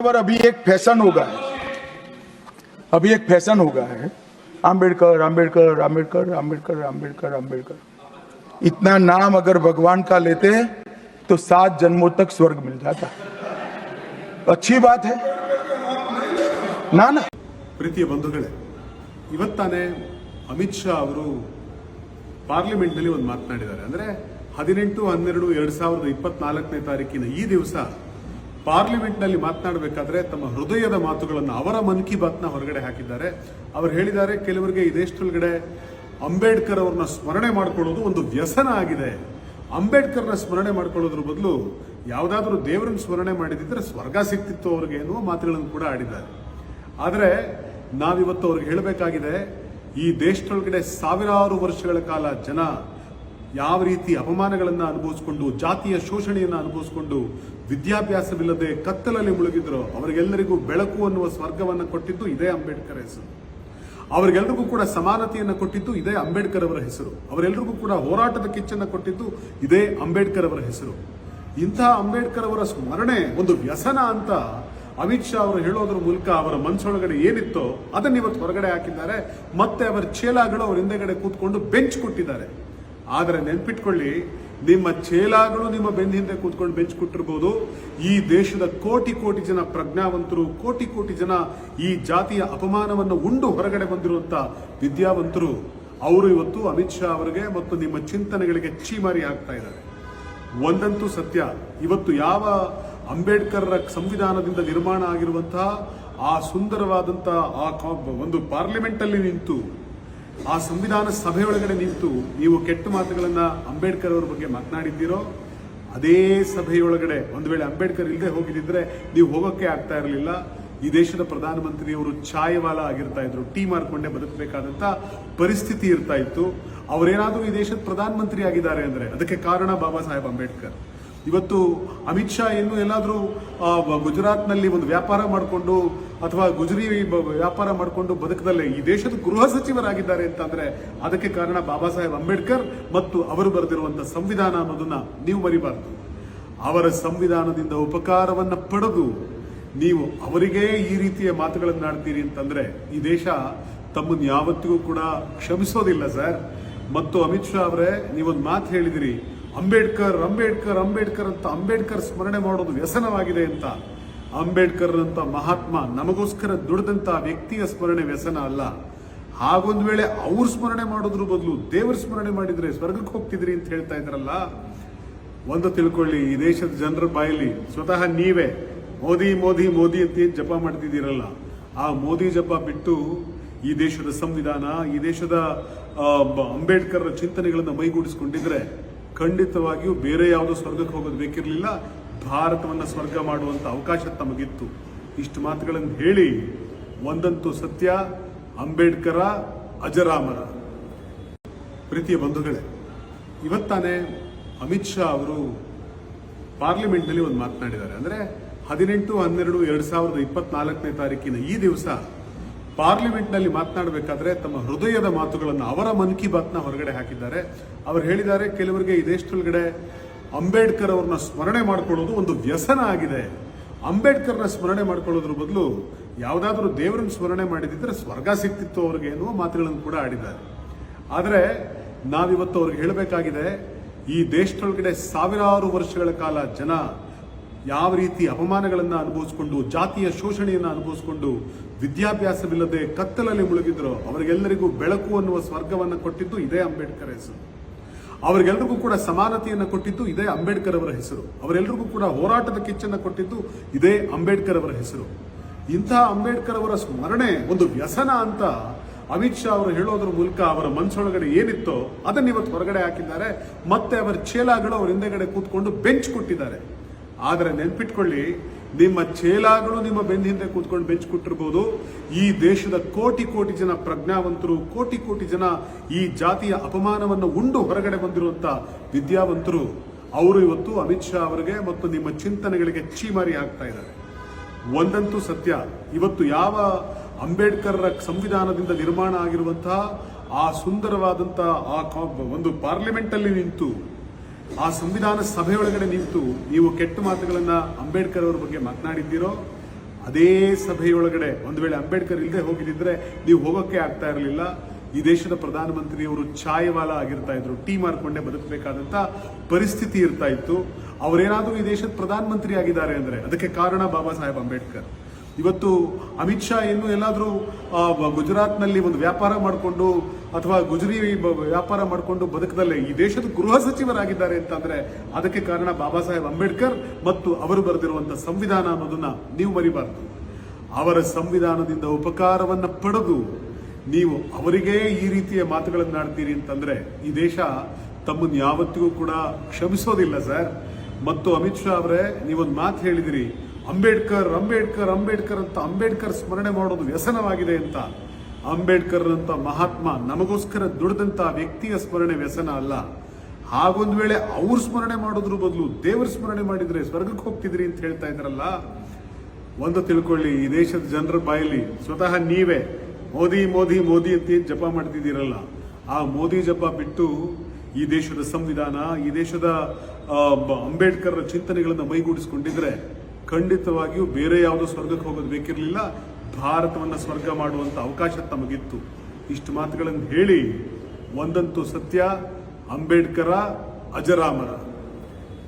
पर अभी एक फैशन हो गया है अभी एक फैशन हो गया है आम्बेडकर आम्बेडकर आम्बेडकर आम्बेडकर आम्बेडकर आम्बेडकर इतना नाम अगर भगवान का लेते हैं तो सात जन्मों तक स्वर्ग मिल जाता अच्छी बात है ना ना ಪ್ರೀತಿಯ ಬಂಧುಗಳೇ ಇವತ್ತಾನೆ ಅಮಿತ್ ಶಾ ಅವರು ಪಾರ್ಲಿಮೆಂಟ್ನಲ್ಲಿ ಒಂದು ಮಾತನಾಡಿದ್ದಾರೆ ಅಂದ್ರೆ ಹದಿನೆಂಟು ಹನ್ನೆರಡು ಎರಡ್ ಸಾವಿರದ ಇಪ್ಪತ್ನಾಲ್ಕನೇ ತಾರೀಕಿನ ಈ ದಿವಸ ಪಾರ್ಲಿಮೆಂಟ್ನಲ್ಲಿ ಮಾತನಾಡಬೇಕಾದ್ರೆ ತಮ್ಮ ಹೃದಯದ ಮಾತುಗಳನ್ನು ಅವರ ಮನ್ ಕಿ ಬಾತ್ನ ಹೊರಗಡೆ ಹಾಕಿದ್ದಾರೆ. ಅವರು ಹೇಳಿದ್ದಾರೆ, ಕೆಲವರಿಗೆ ಈ ದೇಶದೊಳಗಡೆ ಅಂಬೇಡ್ಕರ್ ಅವ್ರನ್ನ ಸ್ಮರಣೆ ಮಾಡ್ಕೊಳ್ಳೋದು ಒಂದು ವ್ಯಸನ ಆಗಿದೆ. ಅಂಬೇಡ್ಕರ್ನ ಸ್ಮರಣೆ ಮಾಡ್ಕೊಳ್ಳೋದ್ರ ಬದಲು ಯಾವುದಾದ್ರೂ ದೇವರನ್ನ ಸ್ಮರಣೆ ಮಾಡಿದಿದ್ರೆ ಸ್ವರ್ಗ ಸಿಕ್ತಿತ್ತು ಅವ್ರಿಗೆ ಎನ್ನುವ ಮಾತುಗಳನ್ನು ಕೂಡ ಆಡಿದ್ದಾರೆ. ಆದರೆ ನಾವಿವತ್ತು ಅವ್ರಿಗೆ ಹೇಳಬೇಕಾಗಿದೆ, ಈ ದೇಶದೊಳಗಡೆ ಸಾವಿರಾರು ವರ್ಷಗಳ ಕಾಲ ಜನ ಯಾವ ರೀತಿ ಅಪಮಾನಗಳನ್ನು ಅನುಭವಿಸಿಕೊಂಡು, ಜಾತಿಯ ಶೋಷಣೆಯನ್ನು ಅನುಭವಿಸಿಕೊಂಡು ವಿದ್ಯಾಭ್ಯಾಸವಿಲ್ಲದೆ ಕತ್ತಲಲ್ಲಿ ಮುಳುಗಿದ್ರು ಅವರಿಗೆಲ್ಲರಿಗೂ ಬೆಳಕು ಅನ್ನುವ ಸ್ವರ್ಗವನ್ನು ಕೊಟ್ಟಿದ್ದು ಇದೇ ಅಂಬೇಡ್ಕರ್ ಹೆಸರು. ಅವರಿಗೆಲ್ಲರಿಗೂ ಕೂಡ ಸಮಾನತೆಯನ್ನು ಕೊಟ್ಟಿದ್ದು ಇದೇ ಅಂಬೇಡ್ಕರ್ ಅವರ ಹೆಸರು. ಅವರೆಲ್ಲರಿಗೂ ಕೂಡ ಹೋರಾಟದ ಕಿಚ್ಚನ್ನು ಕೊಟ್ಟಿದ್ದು ಇದೇ ಅಂಬೇಡ್ಕರ್ ಅವರ ಹೆಸರು. ಇಂತಹ ಅಂಬೇಡ್ಕರ್ ಅವರ ಸ್ಮರಣೆ, ಒಂದು ವ್ಯಸನ ಅಂತ ಅಮಿತ್ ಶಾ ಅವರು ಹೇಳೋದ್ರ ಮೂಲಕ ಅವರ ಮನಸ್ಸೊಳಗಡೆ ಏನಿತ್ತೋ ಅದನ್ನ ಇವತ್ತು ಹೊರಗಡೆ ಹಾಕಿದ್ದಾರೆ. ಮತ್ತೆ ಅವರ ಚೇಲಾಗಳು ಅವರ ಹಿಂದೆಗಡೆ ಕೂತ್ಕೊಂಡು ಬೆಂಚ್ ಕೊಟ್ಟಿದ್ದಾರೆ. ಆದರೆ ನೆನ್ಪಿಟ್ಕೊಳ್ಳಿ ನಿಮ್ಮ ಚೇಲಾಗಳು ನಿಮ್ಮ ಬೆನ್ನ ಹಿಂದೆ ಕೂತ್ಕೊಂಡು ಬೆಂಚ್ ಕೊಟ್ಟಿರ್ಬೋದು. ಈ ದೇಶದ ಕೋಟಿ ಕೋಟಿ ಜನ ಪ್ರಜ್ಞಾವಂತರು, ಕೋಟಿ ಕೋಟಿ ಜನ ಈ ಜಾತಿಯ ಅಪಮಾನವನ್ನು ಉಂಡು ಹೊರಗಡೆ ಬಂದಿರುವಂತ ವಿದ್ಯಾವಂತರು. ಅವರು ಇವತ್ತು ಅಮಿತ್ ಶಾ ಅವರಿಗೆ ಮತ್ತು ನಿಮ್ಮ ಚಿಂತನೆಗಳಿಗೆ ಚೀಮಾರಿ ಆಗ್ತಾ ಇದ್ದಾರೆ. ಒಂದಂತೂ ಸತ್ಯ, ಇವತ್ತು ಯಾವ ಅಂಬೇಡ್ಕರ್ ಸಂವಿಧಾನದಿಂದ ನಿರ್ಮಾಣ ಆಗಿರುವಂತಹ ಆ ಸುಂದರವಾದಂತಹ ಆ ಒಂದು ಪಾರ್ಲಿಮೆಂಟ್ ಅಲ್ಲಿ ನಿಂತು ಆ ಸಂವಿಧಾನ ಸಭೆಯೊಳಗಡೆ ನಿಂತು ನೀವು ಕೆಟ್ಟ ಮಾತುಗಳನ್ನು ಅಂಬೇಡ್ಕರ್ ಅವರ ಬಗ್ಗೆ ಮಾತನಾಡಿದ್ದೀರೋ, ಅದೇ ಸಭೆಯೊಳಗಡೆ ಒಂದು ವೇಳೆ ಅಂಬೇಡ್ಕರ್ ಇಲ್ಲದೆ ಹೋಗಿದ್ದಿದ್ರೆ ನೀವು ಹೋಗೋಕೆ ಆಗ್ತಾ ಇರಲಿಲ್ಲ. ಈ ದೇಶದ ಪ್ರಧಾನಮಂತ್ರಿಯವರು ಛಾಯವಾಲ ಆಗಿರ್ತಾ ಇದ್ರು, ಟೀ ಮಾರ್ಕೊಂಡೇ ಬದುಕಬೇಕಾದಂತ ಪರಿಸ್ಥಿತಿ ಇರ್ತಾ ಇತ್ತು. ಅವರೇನಾದರೂ ಈ ದೇಶದ ಪ್ರಧಾನಮಂತ್ರಿ ಆಗಿದ್ದಾರೆ ಅಂದ್ರೆ ಅದಕ್ಕೆ ಕಾರಣ ಬಾಬಾ ಸಾಹೇಬ್ ಅಂಬೇಡ್ಕರ್. ಇವತ್ತು ಅಮಿತ್ ಶಾ ಏನು ಎಲ್ಲಾದರೂ ಗುಜರಾತ್ನಲ್ಲಿ ಒಂದು ವ್ಯಾಪಾರ ಮಾಡಿಕೊಂಡು ಅಥವಾ ಗುಜರಿ ವ್ಯಾಪಾರ ಮಾಡಿಕೊಂಡು ಬದುಕದಲ್ಲೇ ಈ ದೇಶದ ಗೃಹ ಸಚಿವರಾಗಿದ್ದಾರೆ ಅಂತಂದ್ರೆ ಅದಕ್ಕೆ ಕಾರಣ ಬಾಬಾ ಸಾಹೇಬ್ ಅಂಬೇಡ್ಕರ್ ಮತ್ತು ಅವರು ಬರೆದಿರುವಂಥ ಸಂವಿಧಾನ ಅನ್ನೋದನ್ನ ನೀವು ಮರಿಬಾರ್ದು. ಅವರ ಸಂವಿಧಾನದಿಂದ ಉಪಕಾರವನ್ನು ಪಡೆದು ನೀವು ಅವರಿಗೇ ಈ ರೀತಿಯ ಮಾತುಗಳನ್ನು ಆಡ್ತೀರಿ ಅಂತಂದ್ರೆ ಈ ದೇಶ ತಮ್ಮನ್ನು ಯಾವತ್ತಿಗೂ ಕೂಡ ಕ್ಷಮಿಸೋದಿಲ್ಲ, ಸರ್. ಮತ್ತು ಅಮಿತ್ ಶಾ ಅವರೇ, ನೀವೊಂದು ಮಾತು ಹೇಳಿದಿರಿ. ಅಂಬೇಡ್ಕರ್ ಅಂಬೇಡ್ಕರ್ ಅಂಬೇಡ್ಕರ್ ಅಂತ ಅಂಬೇಡ್ಕರ್ ಸ್ಮರಣೆ ಮಾಡೋದು ವ್ಯಸನವಾಗಿದೆ ಅಂತ. ಅಂಬೇಡ್ಕರ್ ಅಂತ ಮಹಾತ್ಮ ನಮಗೋಸ್ಕರ ದುಡಿದಂತ ವ್ಯಕ್ತಿಯ ಸ್ಮರಣೆ ವ್ಯಸನ ಅಲ್ಲ. ಹಾಗೊಂದು ವೇಳೆ ಅವ್ರ ಸ್ಮರಣೆ ಮಾಡೋದ್ರ ಬದಲು ದೇವರ ಸ್ಮರಣೆ ಮಾಡಿದ್ರೆ ಸ್ವರ್ಗಕ್ಕೆ ಹೋಗ್ತಿದ್ರಿ ಅಂತ ಹೇಳ್ತಾ ಇದ್ರಲ್ಲ? ಒಂದು ತಿಳ್ಕೊಳ್ಳಿ, ಈ ದೇಶದ ಜನರ ಬಾಯಲ್ಲಿ ಸ್ವತಃ ನೀವೇ ಮೋದಿ ಮೋದಿ ಮೋದಿ ಅಂತ ಏನ್ ಜಪ ಮಾಡ್ತಿದ್ದೀರಲ್ಲ? ಆ ಮೋದಿ ಜಪ ಬಿಟ್ಟು ಈ ದೇಶದ ಸಂವಿಧಾನ, ಈ ದೇಶದ ಅಂಬೇಡ್ಕರ್ ಚಿಂತನೆಗಳನ್ನು ಮೈಗೂಡಿಸ್ಕೊಂಡಿದ್ರೆ ಖಂಡಿತವಾಗಿಯೂ ಬೇರೆ ಯಾವುದೋ ಸ್ವರ್ಗಕ್ಕೆ ಹೋಗೋದು ಬೇಕಿರಲಿಲ್ಲ. ಭಾರತವನ್ನು ಸ್ವರ್ಗ ಮಾಡುವಂಥ ಅವಕಾಶ ತಮಗಿತ್ತು. ಇಷ್ಟು ಮಾತುಗಳನ್ನು ಹೇಳಿ ಒಂದಂತೂ ಸತ್ಯ, ಅಂಬೇಡ್ಕರ, ಅಜರಾಮರ. ಪ್ರೀತಿಯ ಬಂಧುಗಳೇ, ಇವತ್ತಾನೆ ಅಮಿತ್ ಶಾ ಅವರು ಪಾರ್ಲಿಮೆಂಟ್ನಲ್ಲಿ ಒಂದು ಮಾತನಾಡಿದ್ದಾರೆ. ಅಂದರೆ ಹದಿನೆಂಟು, ಹನ್ನೆರಡು, ಎರಡು ಸಾವಿರದ ಇಪ್ಪತ್ನಾಲ್ಕನೇ ತಾರೀಕಿನ ಈ ದಿವಸ ಪಾರ್ಲಿಮೆಂಟ್ನಲ್ಲಿ ಮಾತನಾಡಬೇಕಾದ್ರೆ ತಮ್ಮ ಹೃದಯದ ಮಾತುಗಳನ್ನು ಅವರ ಮನ್ ಕಿ ಬಾತ್ನ ಹೊರಗಡೆ ಹಾಕಿದ್ದಾರೆ. ಅವರು ಹೇಳಿದ್ದಾರೆ, ಕೆಲವರಿಗೆ ಈ ದೇಶದೊಳಗಡೆ ಅಂಬೇಡ್ಕರ್ ಅವ್ರನ್ನ ಸ್ಮರಣೆ ಮಾಡ್ಕೊಳ್ಳೋದು ಒಂದು ವ್ಯಸನ ಆಗಿದೆ. ಅಂಬೇಡ್ಕರ್ನ ಸ್ಮರಣೆ ಮಾಡ್ಕೊಳ್ಳೋದ್ರ ಬದಲು ಯಾವುದಾದ್ರೂ ದೇವರನ್ನು ಸ್ಮರಣೆ ಮಾಡಿದಿದ್ರೆ ಸ್ವರ್ಗ ಸಿಕ್ತಿತ್ತು ಅವ್ರಿಗೆ ಎನ್ನುವ ಮಾತುಗಳನ್ನು ಕೂಡ ಆಡಿದ್ದಾರೆ. ಆದರೆ ನಾವಿವತ್ತು ಅವ್ರಿಗೆ ಹೇಳಬೇಕಾಗಿದೆ, ಈ ದೇಶದೊಳಗಡೆ ಸಾವಿರಾರು ವರ್ಷಗಳ ಕಾಲ ಜನ ಯಾವ ರೀತಿ ಅಪಮಾನಗಳನ್ನು ಅನುಭವಿಸಿಕೊಂಡು, ಜಾತಿಯ ಶೋಷಣೆಯನ್ನು ಅನುಭವಿಸಿಕೊಂಡು ವಿದ್ಯಾಭ್ಯಾಸವಿಲ್ಲದೆ ಕತ್ತಲಲ್ಲಿ ಮುಳುಗಿದ್ರು ಅವರಿಗೆಲ್ಲರಿಗೂ ಬೆಳಕು ಅನ್ನುವ ಸ್ವರ್ಗವನ್ನು ಕೊಟ್ಟಿದ್ದು ಇದೇ ಅಂಬೇಡ್ಕರ್ ಹೆಸರು. ಅವರಿಗೆಲ್ಲರಿಗೂ ಕೂಡ ಸಮಾನತೆಯನ್ನು ಕೊಟ್ಟಿದ್ದು ಇದೇ ಅಂಬೇಡ್ಕರ್ ಅವರ ಹೆಸರು. ಅವರೆಲ್ಲರಿಗೂ ಕೂಡ ಹೋರಾಟದ ಕಿಚ್ಚನ್ನು ಕೊಟ್ಟಿದ್ದು ಇದೇ ಅಂಬೇಡ್ಕರ್ ಅವರ ಹೆಸರು. ಇಂತಹ ಅಂಬೇಡ್ಕರ್ ಅವರ ಸ್ಮರಣೆ ಒಂದು ವ್ಯಸನ ಅಂತ ಅಮಿತ್ ಶಾ ಅವರು ಹೇಳೋದ್ರ ಮೂಲಕ ಅವರ ಮನಸ್ಸೊಳಗಡೆ ಏನಿತ್ತೋ ಅದನ್ನ ಇವತ್ತು ಹೊರಗಡೆ ಹಾಕಿದ್ದಾರೆ. ಮತ್ತೆ ಅವರ ಚೇಲಾಗಳು ಅವರ ಹಿಂದೆಗಡೆ ಕೂತ್ಕೊಂಡು ಬೆಂಚ್ ಕೊಟ್ಟಿದ್ದಾರೆ. ಆದರೆ ನೆನ್ಪಿಟ್ಕೊಳ್ಳಿ, ನಿಮ್ಮ ಚೇಲಾಗಳು ನಿಮ್ಮ ಬೆನ್ನ ಹಿಂದೆ ಕೂತ್ಕೊಂಡು ಬೆಂಚ್ ಕೊಟ್ಟಿರ್ಬೋದು. ಈ ದೇಶದ ಕೋಟಿ ಕೋಟಿ ಜನ ಪ್ರಜ್ಞಾವಂತರು, ಕೋಟಿ ಕೋಟಿ ಜನ ಈ ಜಾತಿಯ ಅಪಮಾನವನ್ನು ಉಂಡು ಹೊರಗಡೆ ಬಂದಿರುವಂತ ವಿದ್ಯಾವಂತರು. ಅವರು ಇವತ್ತು ಅಮಿತ್ ಶಾ ಅವರಿಗೆ ಮತ್ತು ನಿಮ್ಮ ಚಿಂತನೆಗಳಿಗೆ ಚೀಮಾರಿ ಆಗ್ತಾ ಇದ್ದಾರೆ. ಒಂದಂತೂ ಸತ್ಯ, ಇವತ್ತು ಯಾವ ಅಂಬೇಡ್ಕರ್ ಸಂವಿಧಾನದಿಂದ ನಿರ್ಮಾಣ ಆಗಿರುವಂತಹ ಆ ಸುಂದರವಾದಂತಹ ಆ ಒಂದು ಪಾರ್ಲಿಮೆಂಟ್ ಅಲ್ಲಿ ನಿಂತು ಆ ಸಂವಿಧಾನ ಸಭೆಯೊಳಗಡೆ ನಿಂತು ನೀವು ಕೆಟ್ಟ ಮಾತುಗಳನ್ನು ಅಂಬೇಡ್ಕರ್ ಅವರ ಬಗ್ಗೆ ಮಾತನಾಡಿದ್ದೀರೋ, ಅದೇ ಸಭೆಯೊಳಗಡೆ ಒಂದು ವೇಳೆ ಅಂಬೇಡ್ಕರ್ ಇಲ್ಲದೆ ಹೋಗಿದ್ದಿದ್ರೆ ನೀವು ಹೋಗೋಕ್ಕೆ ಆಗ್ತಾ ಇರಲಿಲ್ಲ. ಈ ದೇಶದ ಪ್ರಧಾನಮಂತ್ರಿಯವರು ಛಾಯವಾಲ ಆಗಿರ್ತಾ ಇದ್ರು, ಟೀ ಮಾರ್ಕೊಂಡೇ ಬದುಕಬೇಕಾದಂತ ಪರಿಸ್ಥಿತಿ ಇರ್ತಾ ಇತ್ತು. ಅವರೇನಾದರೂ ಈ ದೇಶದ ಪ್ರಧಾನಮಂತ್ರಿ ಆಗಿದ್ದಾರೆ ಅಂದ್ರೆ ಅದಕ್ಕೆ ಕಾರಣ ಬಾಬಾ ಸಾಹೇಬ್ ಅಂಬೇಡ್ಕರ್. ಇವತ್ತು ಅಮಿತ್ ಶಾ ಇನ್ನು ಎಲ್ಲಾದರೂ ಗುಜರಾತ್ನಲ್ಲಿ ಒಂದು ವ್ಯಾಪಾರ ಮಾಡಿಕೊಂಡು ಅಥವಾ ಗುಜರಿ ವ್ಯಾಪಾರ ಮಾಡಿಕೊಂಡು ಬದುಕದಲ್ಲೇ ಈ ದೇಶದ ಗೃಹ ಸಚಿವರಾಗಿದ್ದಾರೆ ಅಂತಂದ್ರೆ ಅದಕ್ಕೆ ಕಾರಣ ಬಾಬಾ ಸಾಹೇಬ್ ಅಂಬೇಡ್ಕರ್ ಮತ್ತು ಅವರು ಬರೆದಿರುವಂತಹ ಸಂವಿಧಾನ ಅನ್ನೋದನ್ನ ನೀವು ಮರಿಬಾರ್ದು. ಅವರ ಸಂವಿಧಾನದಿಂದ ಉಪಕಾರವನ್ನ ಪಡೆದು ನೀವು ಅವರಿಗೆ ಈ ರೀತಿಯ ಮಾತುಗಳನ್ನಾಡ್ತೀರಿ ಅಂತಂದ್ರೆ ಈ ದೇಶ ತಮ್ಮನ್ನು ಯಾವತ್ತಿಗೂ ಕೂಡ ಕ್ಷಮಿಸೋದಿಲ್ಲ ಸರ್. ಮತ್ತು ಅಮಿತ್ ಶಾ ಅವರೇ, ನೀವೊಂದು ಮಾತು ಹೇಳಿದಿರಿ, ಅಂಬೇಡ್ಕರ್ ಅಂಬೇಡ್ಕರ್ ಅಂಬೇಡ್ಕರ್ ಅಂತ ಅಂಬೇಡ್ಕರ್ ಸ್ಮರಣೆ ಮಾಡೋದು ವ್ಯಸನವಾಗಿದೆ ಅಂತ. ಅಂಬೇಡ್ಕರ್ ಅಂತ ಮಹಾತ್ಮ ನಮಗೋಸ್ಕರ ದುಡಿದಂಥ ವ್ಯಕ್ತಿಯ ಸ್ಮರಣೆ ವ್ಯಸನ ಅಲ್ಲ. ಹಾಗೊಂದು ವೇಳೆ ಅವ್ರ ಸ್ಮರಣೆ ಮಾಡೋದ್ರ ಬದಲು ದೇವರ ಸ್ಮರಣೆ ಮಾಡಿದ್ರೆ ಸ್ವರ್ಗಕ್ಕೆ ಹೋಗ್ತಿದ್ರಿ ಅಂತ ಹೇಳ್ತಾ ಇದ್ರಲ್ಲ? ಒಂದು ತಿಳ್ಕೊಳ್ಳಿ, ಈ ದೇಶದ ಜನರ ಬಾಯಲ್ಲಿ ಸ್ವತಃ ನೀವೇ ಮೋದಿ ಮೋದಿ ಮೋದಿ ಅಂತ ಜಪ ಮಾಡ್ತಿದ್ದೀರಲ್ಲ? ಆ ಮೋದಿ ಜಪ ಬಿಟ್ಟು ಈ ದೇಶದ ಸಂವಿಧಾನ, ಈ ದೇಶದ ಅಂಬೇಡ್ಕರ್ ಚಿಂತನೆಗಳನ್ನು ಮೈಗೂಡಿಸ್ಕೊಂಡಿದ್ರೆ ಖಂಡಿತವಾಗಿಯೂ ಬೇರೆ ಯಾವುದೋ ಸ್ವರ್ಗಕ್ಕೆ ಹೋಗೋದು ಬೇಕಿರಲಿಲ್ಲ. ಭಾರತವನ್ನ ಸ್ವರ್ಗ ಮಾಡುವಂತ ಅವಕಾಶ ತಮಗಿತ್ತು. ಇಷ್ಟು ಮಾತುಗಳನ್ನು ಹೇಳಿ ಒಂದಂತೂ ಸತ್ಯ ಅಂಬೇಡ್ಕರ ಅಜರಾಮರ.